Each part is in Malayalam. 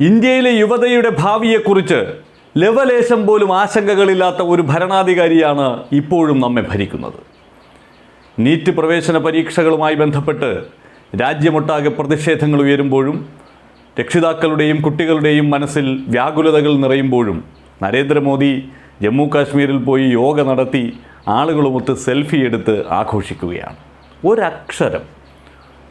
ഇന്ത്യയിലെ യുവതയുടെ ഭാവിയെക്കുറിച്ച് ലവലേശം പോലും ആശങ്കകളില്ലാത്ത ഒരു ഭരണാധികാരിയാണ് ഇപ്പോഴും നമ്മെ ഭരിക്കുന്നത്. നീറ്റ് പ്രവേശന പരീക്ഷകളുമായി ബന്ധപ്പെട്ട് രാജ്യമൊട്ടാകെ പ്രതിഷേധങ്ങൾ ഉയരുമ്പോഴും രക്ഷിതാക്കളുടെയും കുട്ടികളുടെയും മനസ്സിൽ വ്യാകുലതകൾ നിറയുമ്പോഴും നരേന്ദ്രമോദി ജമ്മു കാശ്മീരിൽ പോയി യോഗ നടത്തി ആളുകളുമൊത്ത് സെൽഫി എടുത്ത് ആഘോഷിക്കുകയാണ്. ഒരക്ഷരം.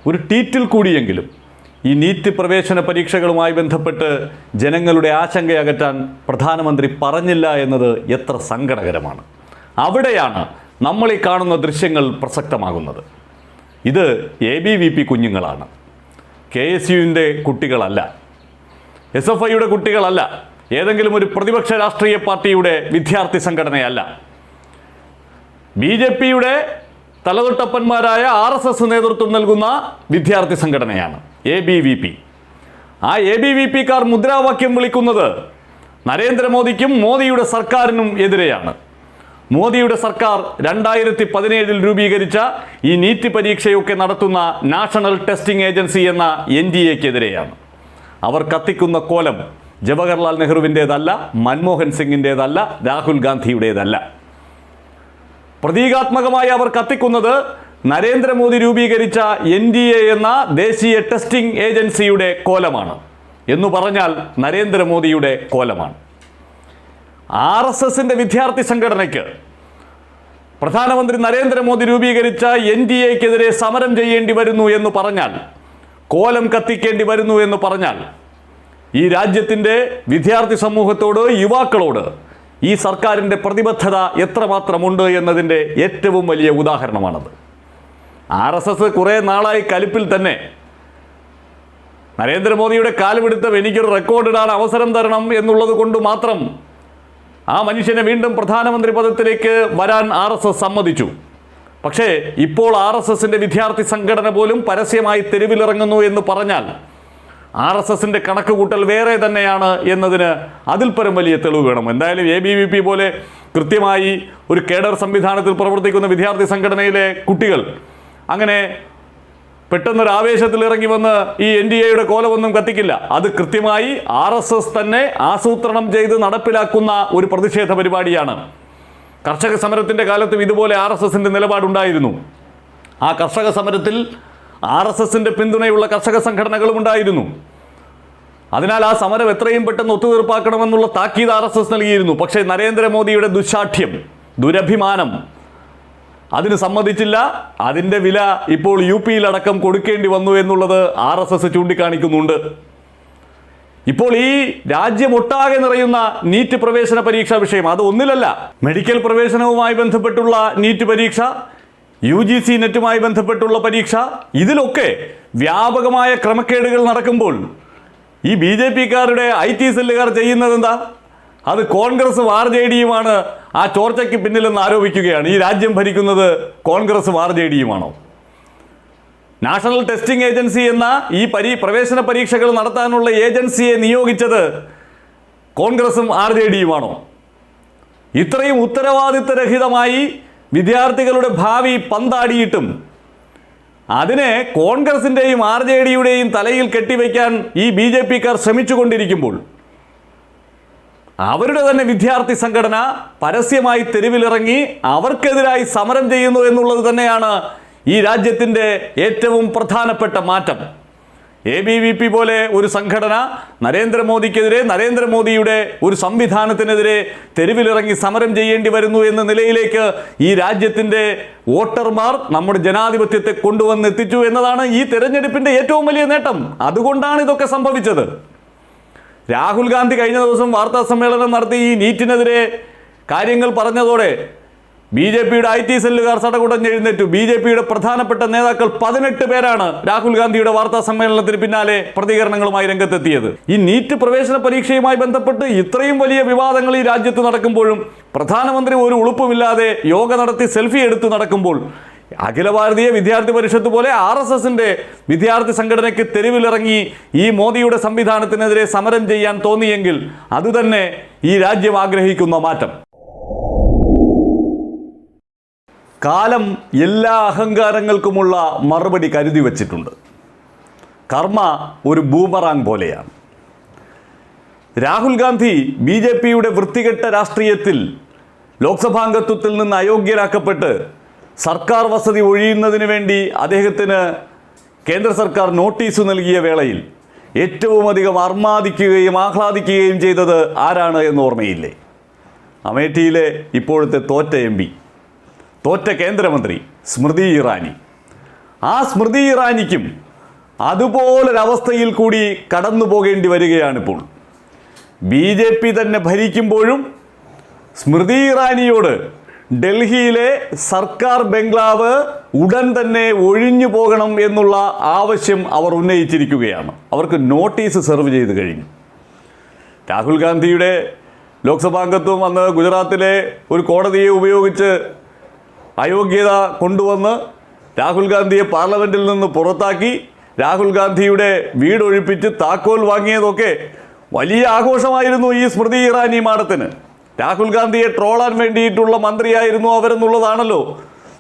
ഒരു ട്വീറ്റിൽ കൂടിയെങ്കിലും ഈ നീറ്റ് പ്രവേശന പരീക്ഷകളുമായി ബന്ധപ്പെട്ട് ജനങ്ങളുടെ ആശങ്കയകറ്റാൻ പ്രധാനമന്ത്രി പറഞ്ഞില്ല എന്നത് എത്ര സങ്കടകരമാണ്. അവിടെയാണ് നമ്മൾ ഈ കാണുന്ന ദൃശ്യങ്ങൾ പ്രസക്തമാകുന്നത്. ഇത് എ ബി വി പി കുഞ്ഞുങ്ങളാണ്. കെ എസ് യുവിന്റെ കുട്ടികളല്ല. എസ് എഫ് ഐയുടെ കുട്ടികളല്ല. ഏതെങ്കിലും ഒരു പ്രതിപക്ഷ രാഷ്ട്രീയ പാർട്ടിയുടെ വിദ്യാർത്ഥി സംഘടനയല്ല. ബി ജെ പിയുടെ തലതൊട്ടപ്പന്മാരായ ആർ എസ് എസ് നേതൃത്വം നൽകുന്ന വിദ്യാർത്ഥി സംഘടനയാണ്. എ ബി വി പി ആ എ ബി വി പി കാർ മുദ്രാവാക്യം വിളിക്കുന്നത് നരേന്ദ്രമോദിക്കും മോദിയുടെ സർക്കാരിനും എതിരെയാണ്. മോദിയുടെ സർക്കാർ രണ്ടായിരത്തി പതിനേഴിൽ രൂപീകരിച്ച ഈ നീറ്റ് പരീക്ഷയൊക്കെ നടത്തുന്ന നാഷണൽ ടെസ്റ്റിംഗ് ഏജൻസി എന്ന എൻ ഡി എക്കെതിരെയാണ്. അവർ കത്തിക്കുന്ന കോലം ജവഹർലാൽ നെഹ്റുവിന്റേതല്ല മൻമോഹൻ സിംഗിന്റേതല്ല രാഹുൽ ഗാന്ധിയുടേതല്ല. പ്രതീകാത്മകമായി അവർ കത്തിക്കുന്നത് നരേന്ദ്രമോദി രൂപീകരിച്ച എൻ ഡി എ എന്ന ദേശീയ ടെസ്റ്റിംഗ് ഏജൻസിയുടെ കോലമാണ്. എന്ന് പറഞ്ഞാൽ നരേന്ദ്രമോദിയുടെ കോലമാണ്. ആർ എസ് എസിന്റെ വിദ്യാർത്ഥി സംഘടനയ്ക്ക് പ്രധാനമന്ത്രി നരേന്ദ്രമോദി രൂപീകരിച്ച എൻ ഡി എക്കെതിരെ സമരം ചെയ്യേണ്ടി വരുന്നു എന്ന് പറഞ്ഞാൽ കോലം കത്തിക്കേണ്ടി വരുന്നു എന്ന് പറഞ്ഞാൽ ഈ രാജ്യത്തിന്റെ വിദ്യാർത്ഥി സമൂഹത്തോട് യുവാക്കളോട് ഈ സർക്കാരിന്റെ പ്രതിബദ്ധത എത്രമാത്രമുണ്ട് എന്നതിന്റെ ഏറ്റവും വലിയ ഉദാഹരണമാണത്. ആർ എസ് എസ് കുറേ നാളായി കലിപ്പിൽ തന്നെ. നരേന്ദ്രമോദിയുടെ കാലുപിടുത്തം എനിക്കൊരു റെക്കോർഡ് ഇടാൻ അവസരം തരണം എന്നുള്ളത് കൊണ്ട് മാത്രം ആ മനുഷ്യനെ വീണ്ടും പ്രധാനമന്ത്രി പദത്തിലേക്ക് വരാൻ ആർ എസ് എസ് സമ്മതിച്ചു. പക്ഷേ ഇപ്പോൾ ആർ എസ് എസിന്റെ വിദ്യാർത്ഥി സംഘടന പോലും പരസ്യമായി തെരുവിലിറങ്ങുന്നു എന്ന് പറഞ്ഞാൽ ആർ എസ് എസിന്റെ കണക്ക് കൂട്ടൽ വേറെ തന്നെയാണ് എന്നതിന് അതിൽ പരം വലിയ തെളിവ് വേണം. എന്തായാലും എ ബി വി പി പോലെ കൃത്യമായി ഒരു കേഡർ സംവിധാനത്തിൽ പ്രവർത്തിക്കുന്ന വിദ്യാർത്ഥി സംഘടനയിലെ കുട്ടികൾ അങ്ങനെ പെട്ടെന്നൊരു ആവേശത്തിൽ ഇറങ്ങി വന്ന് ഈ എൻ ഡി എയുടെ കോലമൊന്നും കത്തിക്കില്ല. അത് കൃത്യമായി ആർ എസ് എസ് തന്നെ ആസൂത്രണം ചെയ്ത് നടപ്പിലാക്കുന്ന ഒരു പ്രതിഷേധ പരിപാടിയാണ്. കർഷക സമരത്തിന്റെ കാലത്തും ഇതുപോലെ ആർ എസ് എസിന്റെ നിലപാടുണ്ടായിരുന്നു. ആ കർഷക സമരത്തിൽ ആർ എസ് എസിന്റെ പിന്തുണയുള്ള കർഷക സംഘടനകളും ഉണ്ടായിരുന്നു. അതിനാൽ ആ സമരം എത്രയും പെട്ടെന്ന് ഒത്തുതീർപ്പാക്കണമെന്നുള്ള താക്കീത് ആർ എസ് എസ് നൽകിയിരുന്നു. പക്ഷേ നരേന്ദ്രമോദിയുടെ ദുശാഠ്യം ദുരഭിമാനം അതിന് സമ്മതിച്ചില്ല. അതിന്റെ വില ഇപ്പോൾ യു പിയിലടക്കം കൊടുക്കേണ്ടി വന്നു എന്നുള്ളത് ആർ എസ് എസ് ചൂണ്ടിക്കാണിക്കുന്നുണ്ട്. ഇപ്പോൾ ഈ രാജ്യമൊട്ടാകെ നിറയുന്ന നീറ്റ് പ്രവേശന പരീക്ഷാ വിഷയം അത് ഒന്നിലല്ല മെഡിക്കൽ പ്രവേശനവുമായി ബന്ധപ്പെട്ടുള്ള നീറ്റ് പരീക്ഷ യു ജി സി നെറ്റുമായി ബന്ധപ്പെട്ടുള്ള പരീക്ഷ ഇതിലൊക്കെ വ്യാപകമായ ക്രമക്കേടുകൾ നടക്കുമ്പോൾ ഈ ബി ജെ പിക്കാരുടെ ഐ ടി സെല്ലുകാർ ചെയ്യുന്നത് എന്താ അത് കോൺഗ്രസും ആർ ജെ ഡിയുമാണ് ആ ചോർച്ചയ്ക്ക് പിന്നിലെന്ന് ആരോപിക്കുകയാണ്. ഈ രാജ്യം ഭരിക്കുന്നത് കോൺഗ്രസും ആർ ജെ ഡിയുമാണോ നാഷണൽ ടെസ്റ്റിംഗ് ഏജൻസി എന്ന ഈ പരീ പ്രവേശന പരീക്ഷകൾ നടത്താനുള്ള ഏജൻസിയെ നിയോഗിച്ചത് കോൺഗ്രസും ആർ ജെ ഡിയുമാണോ ഇത്രയും ഉത്തരവാദിത്തരഹിതമായി വിദ്യാർത്ഥികളുടെ ഭാവി പന്താടിയിട്ടും അതിനെ കോൺഗ്രസിന്റെയും ആർ ജെ ഡിയുടെയും തലയിൽ കെട്ടിവെക്കാൻ ഈ ബി ജെ പിക്കാർ ശ്രമിച്ചുകൊണ്ടിരിക്കുമ്പോൾ അവരുടെ തന്നെ വിദ്യാർത്ഥി സംഘടന പരസ്യമായി തെരുവിലിറങ്ങി അവർക്കെതിരായി സമരം ചെയ്യുന്നു എന്നുള്ളത് തന്നെയാണ് ഈ രാജ്യത്തിന്റെ ഏറ്റവും പ്രധാനപ്പെട്ട മാറ്റം. എ ബി വി പി പോലെ ഒരു സംഘടന നരേന്ദ്രമോദിക്കെതിരെ നരേന്ദ്രമോദിയുടെ ഒരു സംവിധാനത്തിനെതിരെ തെരുവിലിറങ്ങി സമരം ചെയ്യേണ്ടി വരുന്നു എന്ന നിലയിലേക്ക് ഈ രാജ്യത്തിന്റെ വോട്ടർമാർ നമ്മുടെ ജനാധിപത്യത്തെ കൊണ്ടുവന്നെത്തിച്ചു എന്നതാണ് ഈ തെരഞ്ഞെടുപ്പിന്റെ ഏറ്റവും വലിയ നേട്ടം. അതുകൊണ്ടാണ് ഇതൊക്കെ സംഭവിച്ചത്. രാഹുൽ ഗാന്ധി കഴിഞ്ഞ ദിവസം വാർത്താ സമ്മേളനം നടത്തി ഈ നീറ്റിനെതിരെ കാര്യങ്ങൾ പറഞ്ഞതോടെ ബി ജെ പിയുടെ ഐ ടി സെല്ലുകാർ സടകുടഞ്ഞെഴുന്നേറ്റു. ബി ജെ പിയുടെ പ്രധാനപ്പെട്ട നേതാക്കൾ പതിനെട്ട് പേരാണ് രാഹുൽ ഗാന്ധിയുടെ വാർത്താ സമ്മേളനത്തിന് പിന്നാലെ പ്രതികരണങ്ങളുമായി രംഗത്തെത്തിയത്. ഈ നീറ്റ് പ്രവേശന പരീക്ഷയുമായി ബന്ധപ്പെട്ട് ഇത്രയും വലിയ വിവാദങ്ങൾ ഈ രാജ്യത്ത് നടക്കുമ്പോഴും പ്രധാനമന്ത്രി ഒരു ഉളുപ്പുമില്ലാതെ യോഗ നടത്തി സെൽഫി എടുത്ത് നടക്കുമ്പോൾ അഖില ഭാരതീയ വിദ്യാർത്ഥി പരിഷത്ത് പോലെ ആർ എസ് എസിന്റെ വിദ്യാർത്ഥി സംഘടനയ്ക്ക് തെരുവിലിറങ്ങി ഈ മോദിയുടെ സംവിധാനത്തിനെതിരെ സമരം ചെയ്യാൻ തോന്നിയെങ്കിൽ അതുതന്നെ ഈ രാജ്യം ആഗ്രഹിക്കുന്ന മാറ്റം. കാലം എല്ലാ അഹങ്കാരങ്ങൾക്കുമുള്ള മറുപടി കരുതി വച്ചിട്ടുണ്ട്. കർമ്മ ഒരു ബൂമറാങ് പോലെയാണ്. രാഹുൽ ഗാന്ധി ബി ജെ പിയുടെ വൃത്തികെട്ട രാഷ്ട്രീയത്തിൽ ലോക്സഭാംഗത്വത്തിൽ നിന്ന് അയോഗ്യരാക്കപ്പെട്ട് സർക്കാർ വസതി ഒഴിയുന്നതിന് വേണ്ടി അദ്ദേഹത്തിന് കേന്ദ്ര സർക്കാർ നോട്ടീസ് നൽകിയ വേളയിൽ ഏറ്റവും അധികം അർമാദിക്കുകയും ആഹ്ലാദിക്കുകയും ചെയ്തത് ആരാണ് എന്ന് ഓർമ്മയില്ലേ? അമേഠിയിലെ ഇപ്പോഴത്തെ തോറ്റ എം പി തോറ്റ കേന്ദ്രമന്ത്രി സ്മൃതി ഇറാനി. ആ സ്മൃതി ഇറാനിക്കും അതുപോലൊരവസ്ഥയിൽ കൂടി കടന്നു പോകേണ്ടി വരികയാണിപ്പോൾ. ബി ജെ പി തന്നെ ഭരിക്കുമ്പോഴും സ്മൃതി ഇറാനിയോട് ഡൽഹിയിലെ സർക്കാർ ബംഗ്ലാവ് ഉടൻ തന്നെ ഒഴിഞ്ഞു പോകണം എന്നുള്ള ആവശ്യം അവർ ഉന്നയിച്ചിരിക്കുകയാണ്. അവർക്ക് നോട്ടീസ് സെർവ് ചെയ്ത് കഴിഞ്ഞു. രാഹുൽ ഗാന്ധിയുടെ ലോക്സഭാംഗത്വം അന്ന് ഗുജറാത്തിലെ ഒരു കോടതിയെ ഉപയോഗിച്ച് അയോഗ്യത കൊണ്ടുവന്ന് രാഹുൽ ഗാന്ധിയെ പാർലമെന്റിൽ നിന്ന് പുറത്താക്കി രാഹുൽ ഗാന്ധിയുടെ വീടൊഴിപ്പിച്ച് താക്കോൽ വാങ്ങിയതൊക്കെ വലിയ ആഘോഷമായിരുന്നു ഈ സ്മൃതി ഇറാനി മാഡത്തിന്. രാഹുൽ ഗാന്ധിയെ ട്രോളാൻ വേണ്ടിയിട്ടുള്ള മന്ത്രിയായിരുന്നു അവരെന്നുള്ളതാണല്ലോ.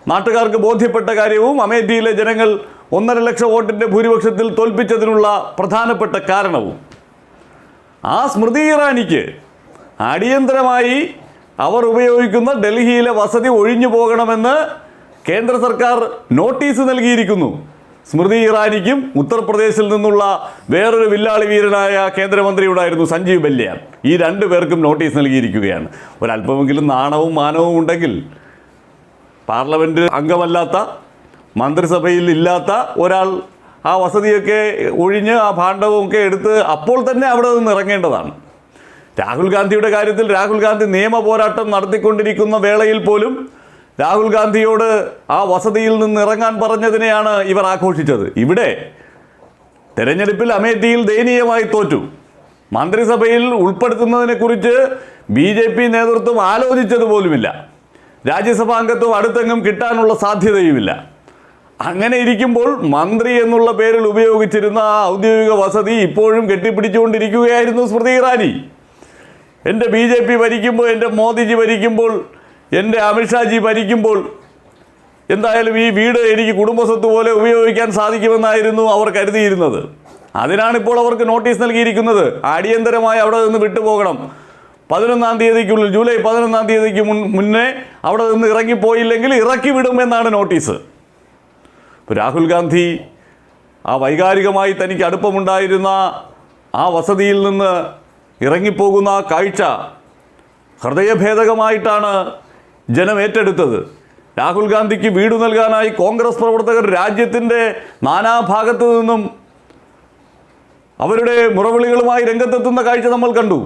നാട്ടുകാർക്ക് ബോധ്യപ്പെട്ട കാര്യവും അമേഠിയിലെ ജനങ്ങൾ ഒന്നര ലക്ഷം വോട്ടിന്റെ ഭൂരിപക്ഷത്തിൽ തോൽപ്പിച്ചതിനുള്ള പ്രധാനപ്പെട്ട കാരണവും. ആ സ്മൃതി ഇറാനിക്ക് അടിയന്തരമായി അവർ ഉപയോഗിക്കുന്ന ഡൽഹിയിലെ വസതി ഒഴിഞ്ഞു പോകണമെന്ന് കേന്ദ്ര സർക്കാർ നോട്ടീസ് നൽകിയിരിക്കുന്നു. സ്മൃതി ഇറാനിക്കും ഉത്തർപ്രദേശിൽ നിന്നുള്ള വേറൊരു വില്ലാളി വീരനായ കേന്ദ്രമന്ത്രിയുണ്ടായിരുന്നു സഞ്ജീവ് ബല്യാൻ. ഈ രണ്ടു പേർക്കും നോട്ടീസ് നൽകിയിരിക്കുകയാണ്. ഒരല്പമെങ്കിലും നാണവും മാനവും ഉണ്ടെങ്കിൽ പാർലമെന്റ് അംഗമല്ലാത്ത മന്ത്രിസഭയിൽ ഇല്ലാത്ത ഒരാൾ ആ വസതിയൊക്കെ ഒഴിഞ്ഞ് ആ ഭാണ്ഡവമൊക്കെ എടുത്ത് അപ്പോൾ തന്നെ അവിടെ നിന്ന് ഇറങ്ങേണ്ടതാണ്. രാഹുൽ ഗാന്ധിയുടെ കാര്യത്തിൽ രാഹുൽ ഗാന്ധി നിയമ പോരാട്ടം നടത്തിക്കൊണ്ടിരിക്കുന്ന വേളയിൽ പോലും രാഹുൽ ഗാന്ധിയോട് ആ വസതിയിൽ നിന്ന് ഇറങ്ങാൻ പറഞ്ഞതിനെയാണ് ഇവർ ആഘോഷിച്ചത്. ഇവിടെ തെരഞ്ഞെടുപ്പിൽ അമേഠിയിൽ ദയനീയമായി തോറ്റു. മന്ത്രിസഭയിൽ ഉൾപ്പെടുത്തുന്നതിനെക്കുറിച്ച് ബി ജെ പി നേതൃത്വം ആലോചിച്ചത് പോലുമില്ല. രാജ്യസഭാ അംഗത്വം അടുത്തെങ്ങും കിട്ടാനുള്ള സാധ്യതയുമില്ല. അങ്ങനെ ഇരിക്കുമ്പോൾ മന്ത്രി എന്നുള്ള പേരിൽ ഉപയോഗിച്ചിരുന്ന ആ ഔദ്യോഗിക വസതി ഇപ്പോഴും കെട്ടിപ്പിടിച്ചുകൊണ്ടിരിക്കുകയായിരുന്നു സ്മൃതി ഇറാനി. എന്റെ ബി ജെ പി ഭരിക്കുമ്പോൾ എന്റെ മോദിജി ഭരിക്കുമ്പോൾ എന്റെ അമിത്ഷാജി ഭരിക്കുമ്പോൾ എന്തായാലും ഈ വീട് എനിക്ക് കുടുംബസ്വത്ത് പോലെ ഉപയോഗിക്കാൻ സാധിക്കുമെന്നായിരുന്നു അവർ കരുതിയിരുന്നത്. അതിനാണിപ്പോൾ അവർക്ക് നോട്ടീസ് നൽകിയിരിക്കുന്നത്. അടിയന്തരമായി അവിടെ നിന്ന് വിട്ടുപോകണം. പതിനൊന്നാം തീയതിക്കുള്ളിൽ ജൂലൈ പതിനൊന്നാം തീയതിക്ക് മുൻ മുന്നേ അവിടെ നിന്ന് ഇറങ്ങിപ്പോയില്ലെങ്കിൽ ഇറക്കി വിടുമെന്നാണ് നോട്ടീസ്. ഇപ്പോൾ രാഹുൽ ഗാന്ധി ആ വൈകാരികമായി തനിക്ക് അടുപ്പമുണ്ടായിരുന്ന ആ വസതിയിൽ നിന്ന് ഇറങ്ങിപ്പോകുന്ന കാഴ്ച ഹൃദയഭേദകമായിട്ടാണ് ജനം ഏറ്റെടുത്തത്. രാഹുൽ ഗാന്ധിക്ക് വീട് നൽകാനായി കോൺഗ്രസ് പ്രവർത്തകർ രാജ്യത്തിന്റെ നാനാഭാഗത്തു നിന്നും അവരുടെ മുറവിളികളുമായി രംഗത്തെത്തുന്ന കാഴ്ച നമ്മൾ കണ്ടു.